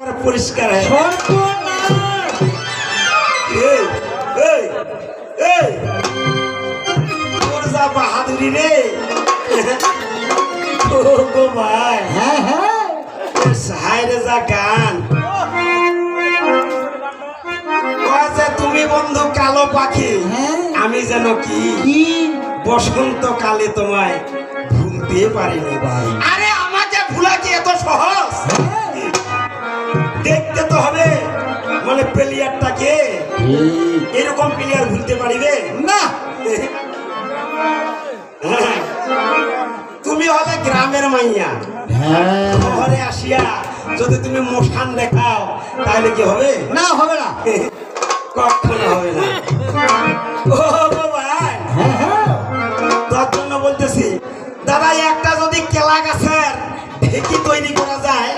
পরিষ্কার বাহাদুরি রে। গো ভাই। হ্যাঁ হ্যাঁ। হায়রে যা গান। তুমি বন্ধু কালো পাখি হ্যাঁ। আমি যেন কি? কি? বসন্ত কালে তোমায় ভুলতে পারিনি ভাই। আরে আমাকে ভুলা কি এত সহজ? দেখতে তো হবে। মানে প্লেয়ারটাকে এরকম প্লেয়ার ভুলতে পারিবে? না। তুমি হলে গ্রামের মাইয়া। হ্যাঁ। শহরে আসিয়া যদি তুমি মশান দেখাও তাহলে কি হবে? না হবে না। কখনো হবে না। ও হ্যাঁ হ্যাঁ। তার জন্য বলতেছি দাদা একটা যদি কেলা গাছের ঢেকি তৈরি করা যায়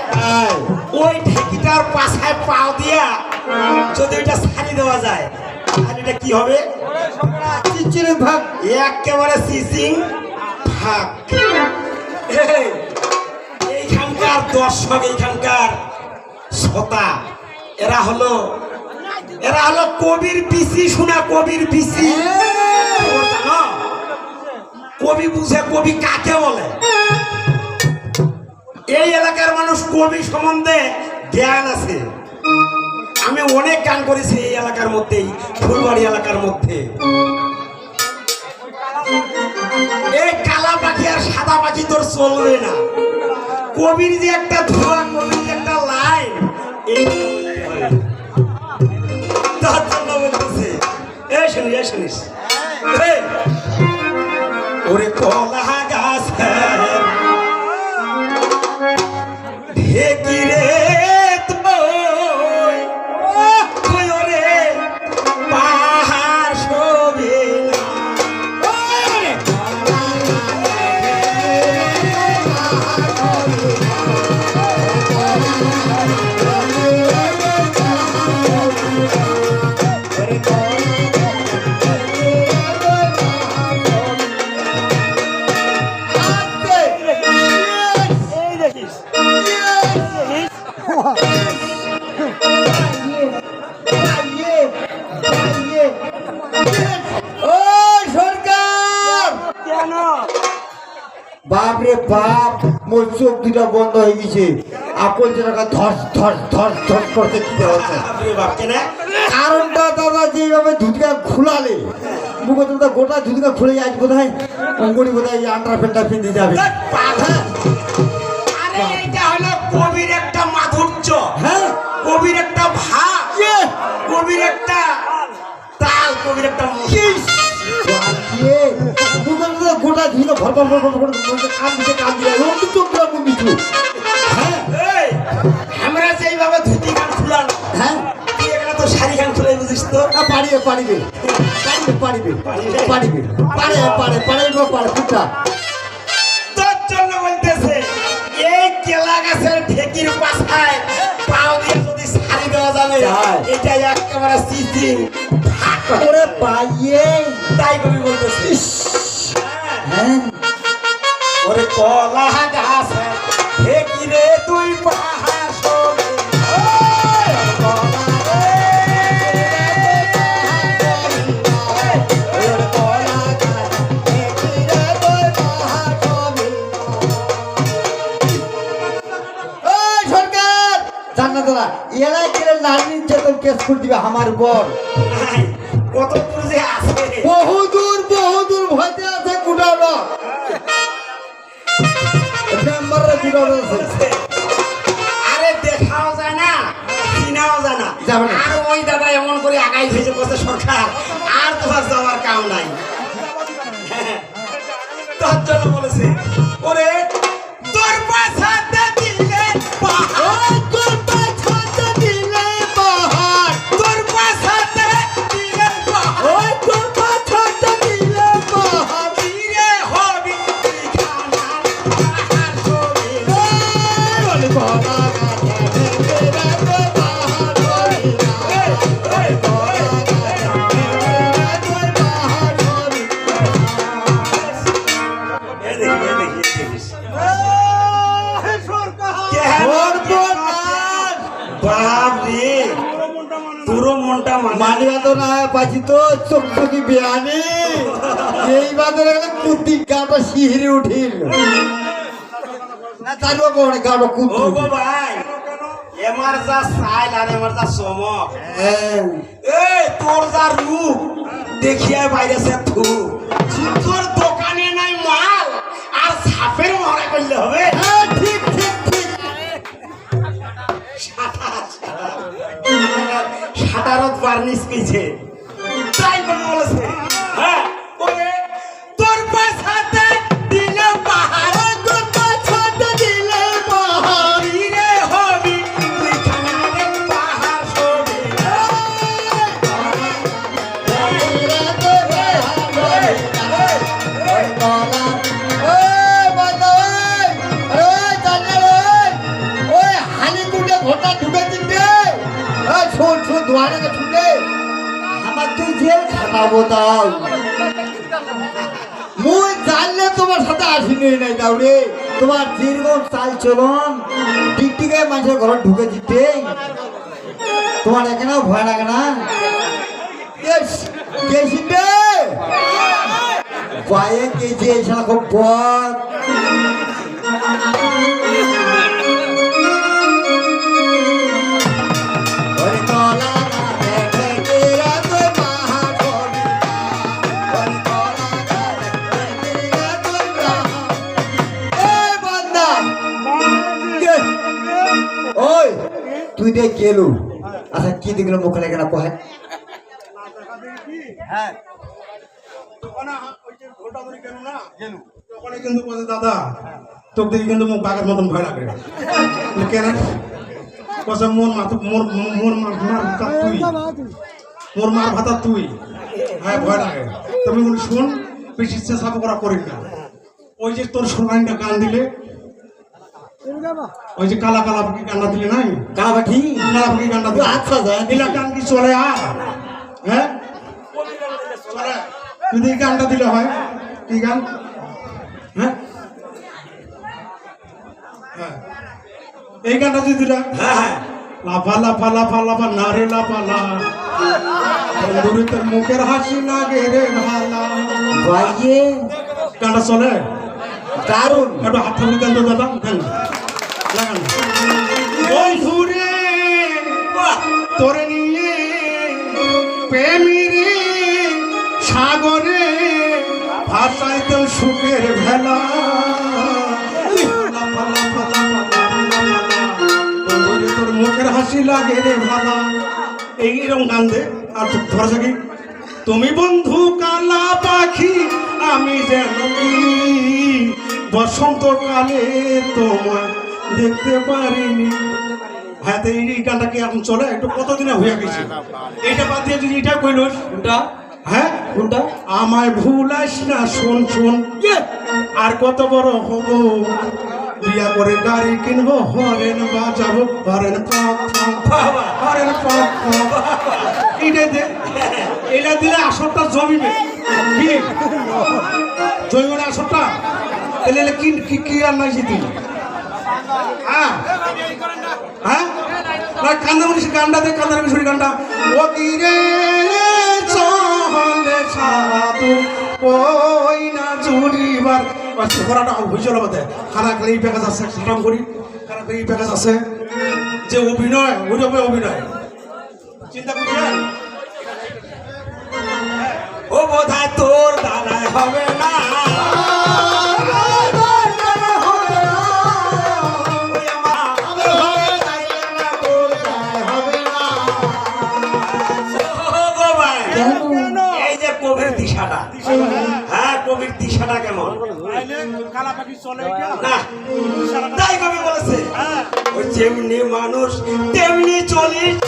ওই ঢেকিটার পাশায় পাও দিয়া যদি ওইটা ছাড়ি দেওয়া যায় এটা কি হবে? চিচিরে ভাগ। একেবারে সিসিং এই, এইখানকার দর্শক এইখানকার শ্রোতা এরা হলো এরা হলো কবির পিসি শোনা কবির পিসি। কবি বুঝে কবি কাকে বলে? এই এলাকার মানুষ কবি সম্বন্ধে জ্ঞান আছে। আমি অনেক গান করেছি এই এলাকার মধ্যেই ফুলবাড়ি এলাকার মধ্যে। এই কালা পাখি আর সাদা পাখি তোর চলবে না। কবির যে একটা ধোয়া, কবির যে একটা লাইন এই শুনিস এ শুনিস। ওরে কলা বাপ মোর চোখ দুটা বন্ধ হয়ে গেছে। আপন যেটা ধস ধস ধস ধস করতে দিতে হচ্ছে কারণটা দাদা যেভাবে ধুতিকা খুলালে মুখে তো গোটা ধুতিকা খুলে যায় বোধ হয় অঙ্গনি বোধ হয় আন্ডার প্যান্টটা পিন্ধে যাবে। কবির একটা মাধুর্য। হ্যাঁ? কবির একটা ভাব। ইয়ে, কবির একটা তাল কবির একটা ধুতিকা ভর ভর ভর ভর ভর কান দিতে কান দিতে রোম তো হ্যাঁ। এই, আমরা যেইভাবে ধুতি গান খুলান হ্যাঁ। তুই এখানে তো শাড়ি গান খুলে বুঝিস তো। পারিবে পারিবে পারিবে পারিবে পারিবে পারে পারে পারে পারে তোর জন্য বলতেছে এই কেলা গাছের ঢেকির পাশায় পাও দিয়ে যদি শাড়ি দেওয়া যাবে। এটা একেবারে সিসিং। ওরে পাইয়ে তাই কবি বলতেছে। ওরে কলা গাছ শোনে। ওই রে, তুই পাহাড় নারী নির্যাতন কেস করে দিবে আমার উপর? কত পুরুষে আছে। বহুদূর আছে আরে দেখাও যায় না চিনাও যায় না। আর ওই দাদা এমন করে আগাই ভেজে বসে সরকার। আর তোমার যাওয়ার কাম নাই। তার জন্য বলেছে ওরে শিহরে উঠিল। না তারও কোন গাটা ও গো ভাই এমার যা সাইল আর এমার যা হ্যাঁ। এই তোর যা রূপ দেখিয়া বাইরে সে থু। তোর দোকানে নাই মাল আর সাপের মরা করলে হবে। ঠিক ঠিক ঠিক। সাতারত বার্নিশ পেয়েছে মুই জানলে তোমার সাথে আসিনি নাই রে তোমার যেরকম চাল চলন টিকটিকায় মানুষের ঘর ঢুকে দিতে। তোমার এখানেও ভয় লাগে না? পায়ে গেছে এসা খুব পথ। দেখ গেলু? আচ্ছা কি দেখল মুখ লেগে না কহে। ওখানে কিন্তু বলছে দাদা তোর দিকে কিন্তু মুখ বাঘের মতন ভয় লাগে। কেন কসে মোর মাথা মোর মোর মার মার ভাতা তুই। মোর মার ভাতা তুই। হ্যাঁ ভয় লাগে। তুমি শুন বেশি চেষ্টা করা করিস না। ওই যে তোর সোনাইটা গান দিলে ওই যে কালা কালা পাখি দিলে নাই? কালা পাখি কালা পাখি গানটা দিলে? আচ্ছা যায় দিলা গান কি চলে আর? হ্যাঁ? চলে। যদি এই গানটা দিলে হয় কি গান হ্যাঁ? হ্যাঁ। এই গানটা যদি দিলে হ্যাঁ? হ্যাঁ লাফা লাফা লাফা লাফা না রে লাফা মুখের হাসি লাগে রে ভালা। ভাইয়ে। গানটা চলে? দারুণ। একটু হাত গান তো দাদা। গান লাগান। বন্ধুরে বাহ। তোরে নিয়ে প্রেমীরে সাগরে ভাষায় তো সুখের ভেলা। তোর মুখের হাসি লাগে রে ভালা। এইরকম গান দে। আর ধরে কি? তুমি বন্ধু কালা পাখি আমি যেন বসন্তকালে তোমায় দেখতে পারিনি। হ্যাঁ তো এই গানটা কি এখন চলে? একটু কতদিনে হয়ে গেছে? এইটা বাদ দিয়ে যদি এটা কইলস কোনটা? হ্যাঁ? কোনটা? আমায় ভুলাস না শোন শোন। ইয়ে, আর কত বড় হব? বিয়া করে গাড়ি কিনবো হরেন বাজাবো হরেন হরেন এইটা দে। এটা দিলে আসরটা জমিবে। কি? জমিবে আসরটা? তাহলে কি কি কি নাইছি তুই হ্যাঁ? হ্যাঁ? কান্দা মনীষ গানটা দে, কান্দা মিশরি গানটা ও কি রে চলে সাধু ওই না জুড়িবার করাটা হয়েছিল বোধে খারাপ এই প্যাকেজ আছে সালাম করি। খারাপ এই প্যাকেজ আছে যে অভিনয় ওই রকম অভিনয়। চিন্তা করছি ও বোধহয় তোর দাদাই হবে না। যেমনি মানুষ তেমনি চলিস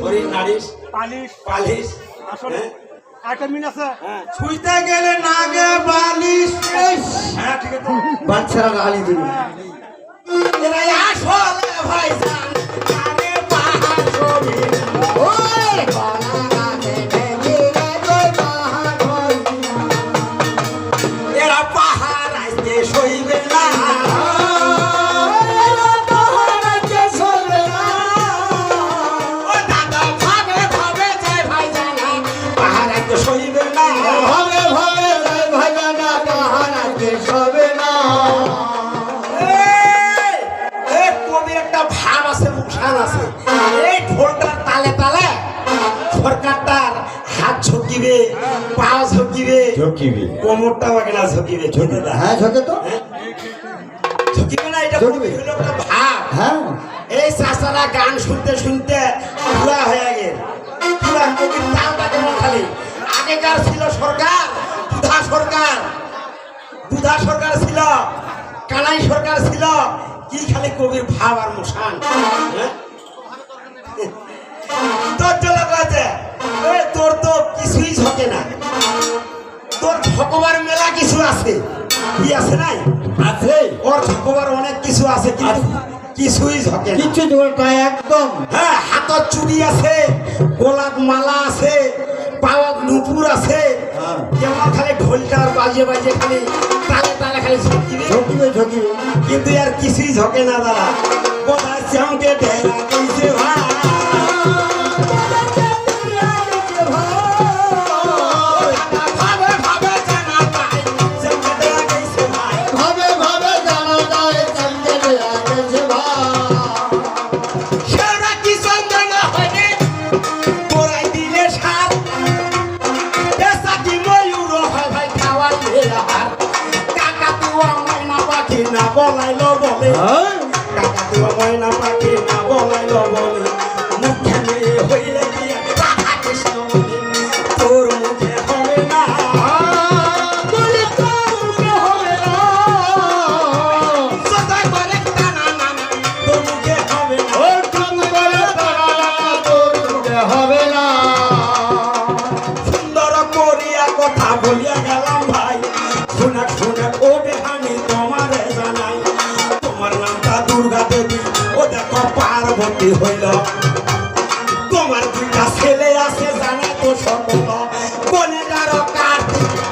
হরিণ নারিশ পালিশ। পালিশ। আসলে হ্যাঁ? মিন আছে। হ্যাঁ। ছুঁইতে গেলে নাগে বালিশ হ্যাঁ ঠিক আছে। বাচ্চারা গালি দিল এরা আসলে ভাইজান। ঝুঁকিবে। কোমরটা বাগেনা ঝুঁকিবে ঝুঁকিবে। হ্যাঁ ঝোঁকে তো। ঝুঁকিবে না এটা ঝুঁকিবে। ভাব হ্যাঁ। এই চাচারা গান শুনতে শুনতে পুরা হয়ে গেল। পুরা কবির তালটা কেমন খালি? আগেকার ছিল সরকার দুধা সরকার। দুধা সরকার ছিল কানাই সরকার ছিল। কি খালি কবির ভাব আর মুসান হ্যাঁ? তোর চলে গেছে তোর তো কিছুই ঝকে না। তোর ঝকবার মেলা কিছু আছে। কি আছে নাই? আছে। ওর ঝকবার অনেক কিছু আছে কিন্তু কিছুই ঝকে না। কিচ্ছু একদম। হ্যাঁ হাতত চুড়ি আছে গোলাপ মালা আছে পাওয়াত নুপুর আছে। হ্যাঁ। খালি ঢোলটার বাজে বাজে খালি তালে তালে খালি ঝকিবে ঝুঁকিবে ঝুঁকিবে কিন্তু আর কিছুই ঝকে না দাদা। ঢেরা কইছে ভাই?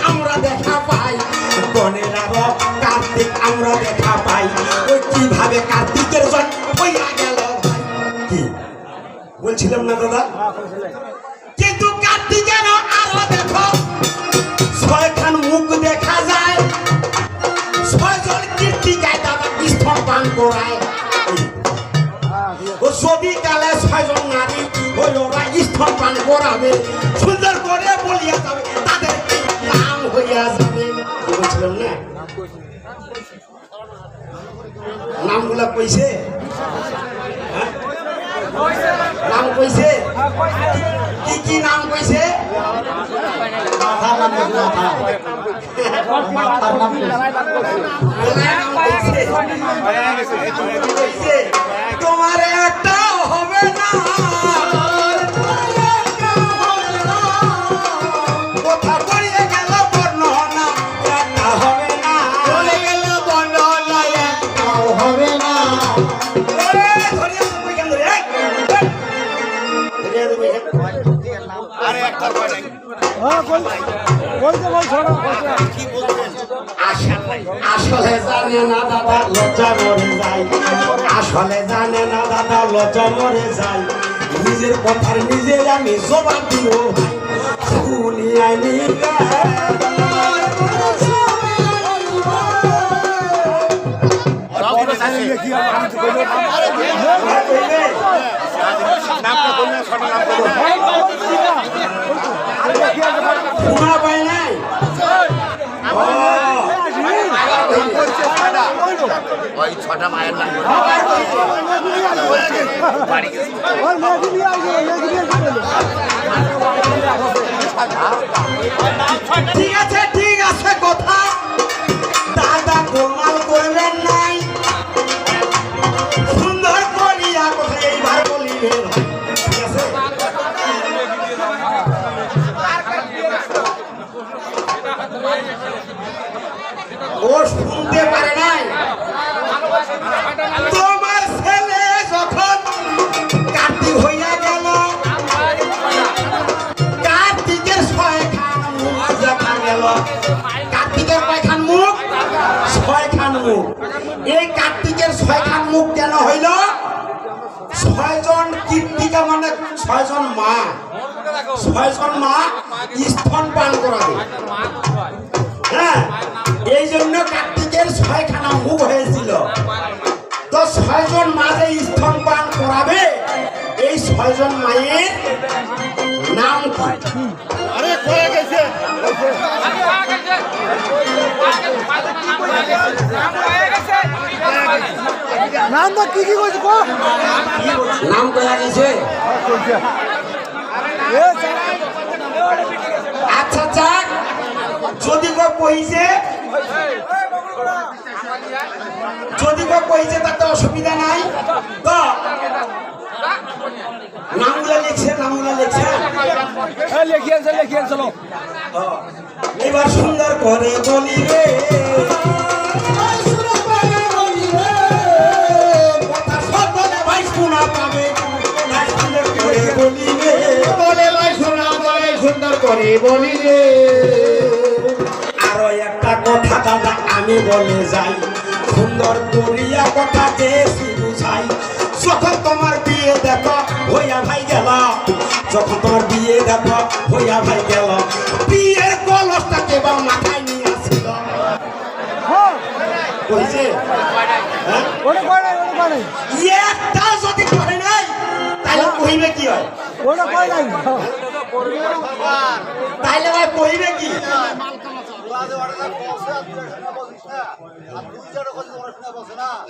আমরা দেখা পাই। কার্তিক আমরা দেখা পাই। ওই কীভাবে কার্তিকের বলছিলাম না দাদা? পান করাবে সুন্দর করে বলিয়া যাবে তাদের নাম হইয়া যাবে। বলছিলাম না? নামগুলা কইছে? হ্যাঁ? নাম কইছে? কি কি নাম কইছে? মাথার নাম বলছি, দাদা লজ্জা মরে যায়। আসলে জানে না দাদা লজ্জা মরে যায়। নিজের কথার নিজে আমি জবাব দিব শুনিয়াই নিবে ওই ছটা মায়ের নাম ঠিক আছে। উন্মুখ কেন হইল? ছয়জন কীর্তিকা মানে ছয়জন মা। ছয়জন মা স্তন পান করাবে। হ্যাঁ? এই জন্য কার্তিকের ছয়খানা মুখ হয়েছিল। তো ছয়জন মা যে স্তন পান করাবে এই ছয়জন মায়ের নাম কি? আরে কয়ে গেছে। নাম হয়ে গেছে। তো কি কি কইছে কো? নাম কয়া গেছে এ স্যার। আচ্ছা যাক। যদি কো কইছে যদি কো কইছে তাতে অসুবিধা নাই। তো নামগুলো লিখছে নামগুলো লিখছে। লেখিয়েন চলো এবার সুন্দর করে বলি বলি রে আরও একটা কথা দাদা আমি বলে যাই। সুন্দর করিয়া কথা যে বুঝাই যখন তোমার বিয়ে দেখো হইয়া ভাই গেল। যখন তোমার বিয়ে দেখো হইয়া ভাই গেল। বিয়ের কলসটা কেবল মাথায় নিয়ে আসছিল হ্যাঁ? কইছে হ্যাঁ একটা যদি করে নাই তাহলে কইবে কি হয়? ওটা কয় নাই তাইলে ভাই কইবে কি?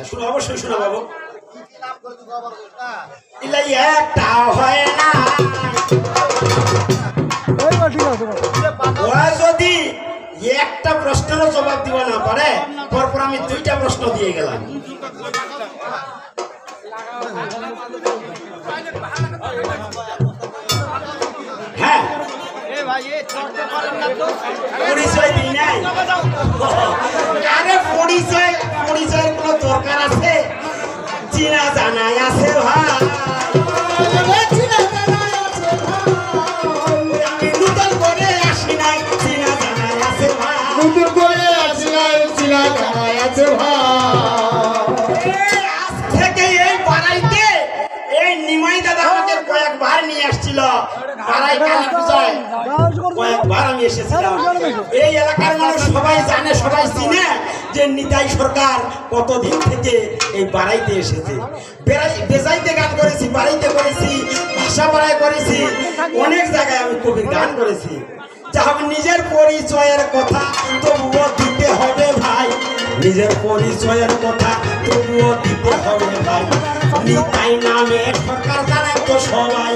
শুনো অবশ্যই শুনো বাবু। ইলা একটা হয় না। এই বা ঠিক আছে ওরা যদি একটা প্রশ্নের জবাব দিব না পারে পরপর আমি দুইটা প্রশ্ন দিয়ে গেলাম। পরিচয় দিই নাই। আরে পরিচয় পরিচয়ের কোনো দরকার আছে? চিনা জানাই আছে ভাই। আমি নূতন করে আসি নাই চিনা জানাই আছে ভাই। নতুন করে আসিলাই চিনা জানাই আছে ভাই। নিয়ে আসছিল কালী পূজায় কয়েকবার আমি এসেছিলাম। এই এলাকার মানুষ সবাই জানে সবাই চিনে যে নিতাই সরকার কতদিন থেকে এই বাড়াইতে এসেছে। বেজাইতে গান করেছি বাড়াইতে করেছি ভাষা পাড়ায় করেছি অনেক জায়গায় আমি কবির গান করেছি। যা হোক নিজের পরিচয়ের কথা তবুও দিতে হবে ভাই। নিজের পরিচয়ের কথা তবুও দিতে হবে ভাই। নিতাই নামে সরকার জানে তো সবাই।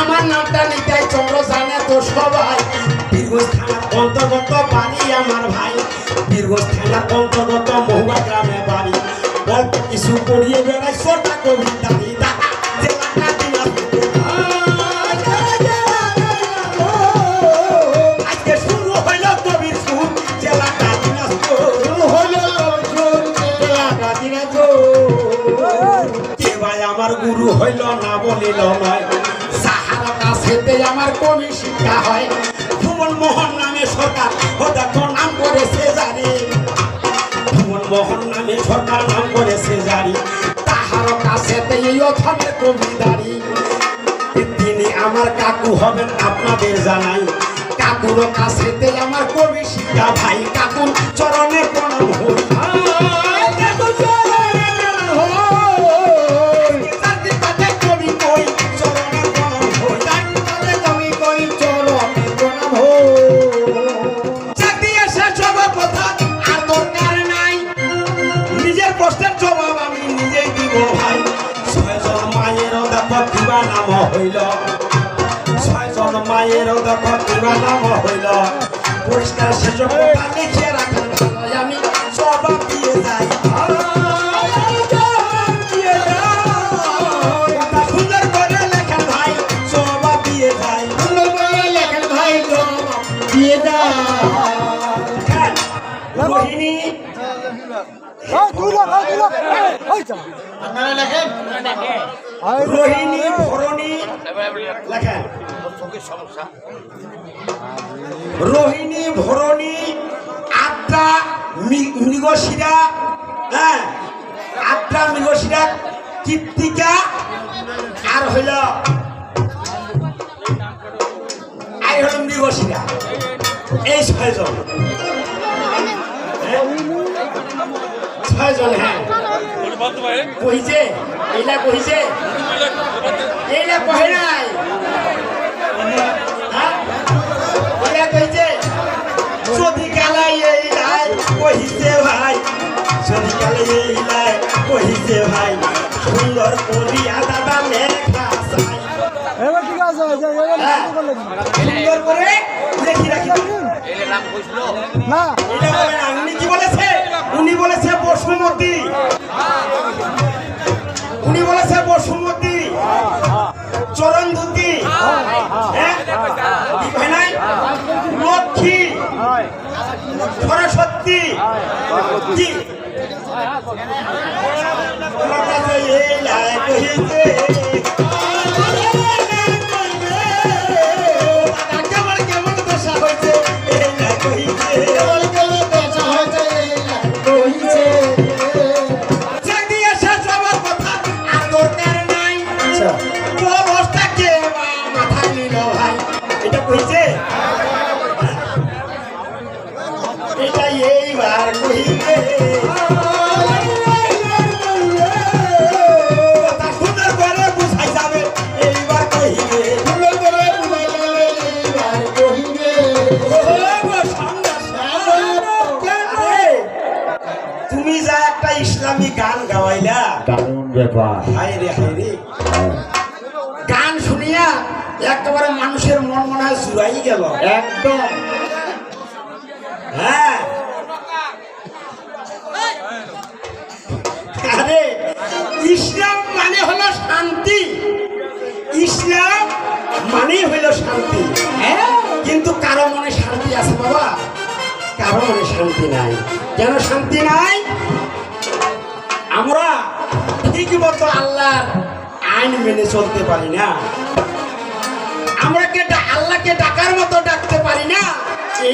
আমার নামটা নিতাই চন্দ্র জানে তো সবাই। বীরগঞ্জ অন্তর্গত বাড়ি আমার ভাই। বীরগঞ্জ অন্তর্গত মহুয়া গ্রামে বাড়ি। অল্প কিছু করিয়ে বেড়াই সোটা কবিতা আমার গুরু হইল না বলিল নয় কাছেতে আমার কবি শিক্ষা হয়। ভুবন মোহন নামে সরকার, ও দেখো নাম করেছে জারি। ভুবন মোহন নামে সরকার, নাম করেছে জারি। তাহার কাছেতে এই অথমের কবিদারি তিনি আমার কাকু হবেন আপনাদের জানাই। কাকুর কাছেতে আমার কবি শিক্ষা ভাই, কাকুর চরণে প্রণাম হই। কাকুর মায়েরও দিবা নাম হইল। পরিষ্কার কথা লিখে রাখেন ভালো আমি জবাব দিয়ে যাই। জবাব দিয়ে যাই। কথা সুন্দর করে লেখেন ভাই জবাব দিয়ে যাই। সুন্দর করে লেখেন ভাই জবাব দিয়ে দাও রোহিণী আপনারা লেখেন। ভরণী লেখেন রোহিণী, ভরণী মি- মৃগশিরা হ্যাঁ আদ্রা, মৃগশিরা কৃত্তিকা আর হইল আর হইল মৃগশিরা। এই ছয়জন। হ্যাঁ? ছয়জন হ্যাঁ। কহিছে? এইলা কহিছে? এইলা কহে নাই? যদি কালাই এইলাই কহিছে ভাই যদি কালাই এইলাই কহিছে ভাই সুন্দর করিয়া দাদা লেখা চাই। এবার ঠিক আছে যে এবার হ্যাঁ। সুন্দর করে রাখি। না, উনি কি বলেছে? উনি বলেছে বসুমতী। উনি বলেছে বসুমতী। সরস্বতী কি কহিছে।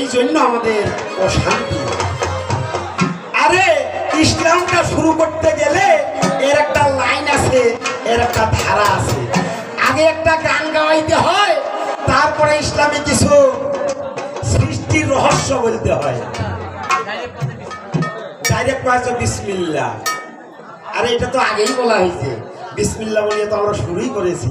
এই জন্য আমাদের অশান্তি। আরে, ইসলামটা শুরু করতে গেলে এর একটা লাইন আছে, এর একটা ধারা আছে। আগে একটা গান গাওয়াইতে হয়, তারপরে ইসলামে কিছু সৃষ্টির রহস্য বলতে হয়। ডাইরেক্ট বিসমিল্লা। আরে, এটা তো আগেই বলা হয়েছে। বিসমিল্লা বলিয়ে তো আমরা শুরুই করেছি।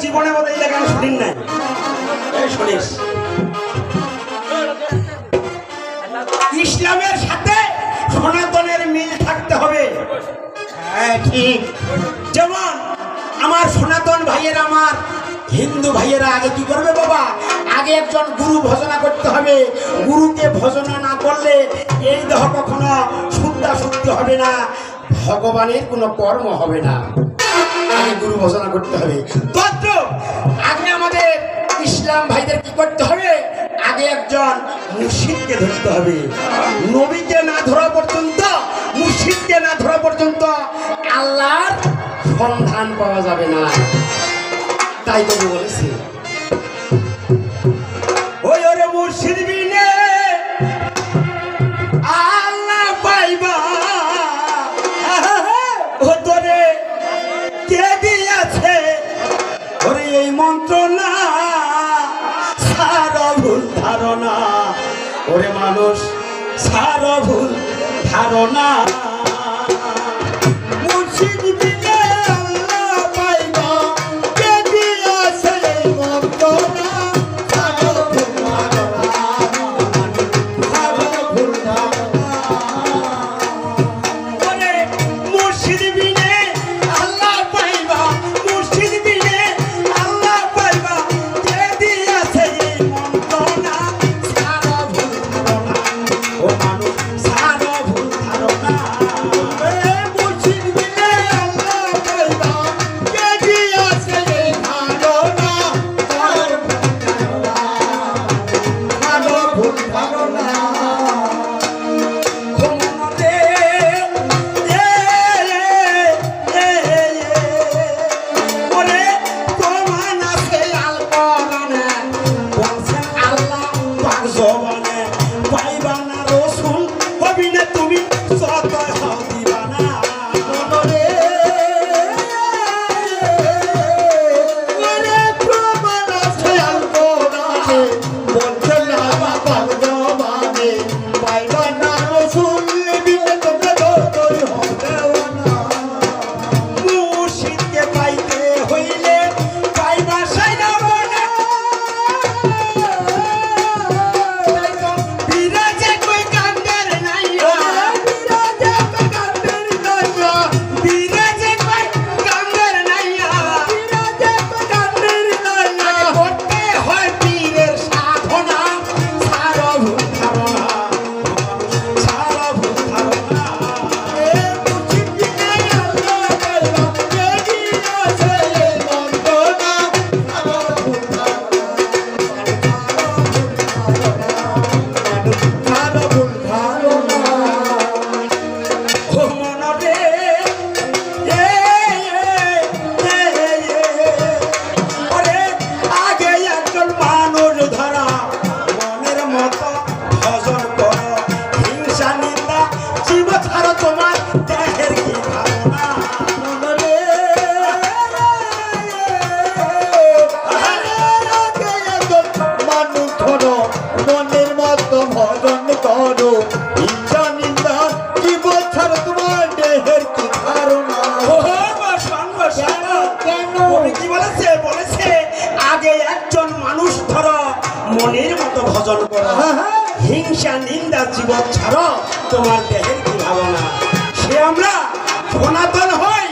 জীবনে বোধ এই গান শুনিন নাই। শুনিস। ইসলামের সাথে সনাতনের মিল থাকতে হবে। হ্যাঁ ঠিক। যেমন আমার সনাতন ভাইয়ের আমার হিন্দু ভাইয়েরা আগে কি করবে বাবা? আগে একজন গুরু ভজনা করতে হবে। গুরুকে ভজনা না করলে এই দেহ কখনো শুদ্ধা শুদ্ধ হবে না। ভগবানের কোনো কর্ম হবে না। গুরু ভজনা করতে হবে। তত্র আগে আমাদের ইসলাম ভাইদের কি করতে হবে? আগে একজন মুর্শিদকে ধরতে হবে। নবীকে না ধরা পর্যন্ত, মুর্শিদকে না ধরা পর্যন্ত আল্লাহর সন্ধান পাওয়া যাবে না। তাই কবি বলেছে, ওই ওরে মুর্শিদ সারা ভুল ধারণা। মুর্শিদ ভজন করো। হিংসা নিন্দা জীবন ছাড়ো। তোমার দেহের কি ভাবনা? সে আমরা সনাতন হই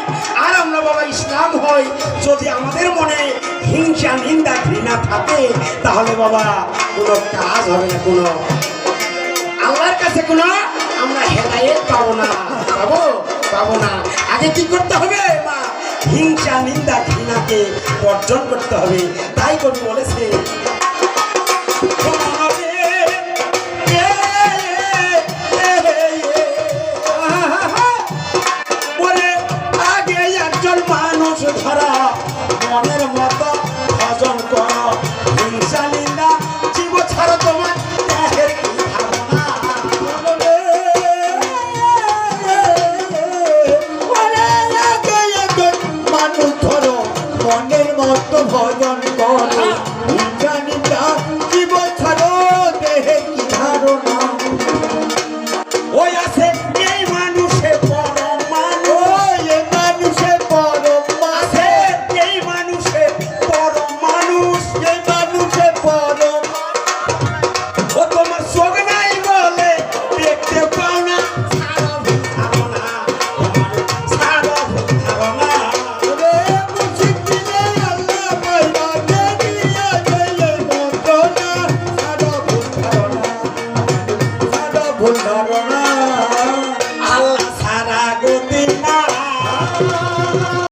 আর আমরা বাবা ইসলাম হই। যদি আমাদের মনে হিংসা নিন্দা ঘৃণা থাকে তাহলে বাবা কোনো কাজ হবে না কোনো আল্লাহর কাছে কোনো আমরা হেদায়েত পাবো না। পাবো? পাবো না। আগে কি করতে হবে মা? হিংসা নিন্দা ঘৃণাকে বর্জন করতে হবে। তাই কবি বলেছে ছাড়া তোমার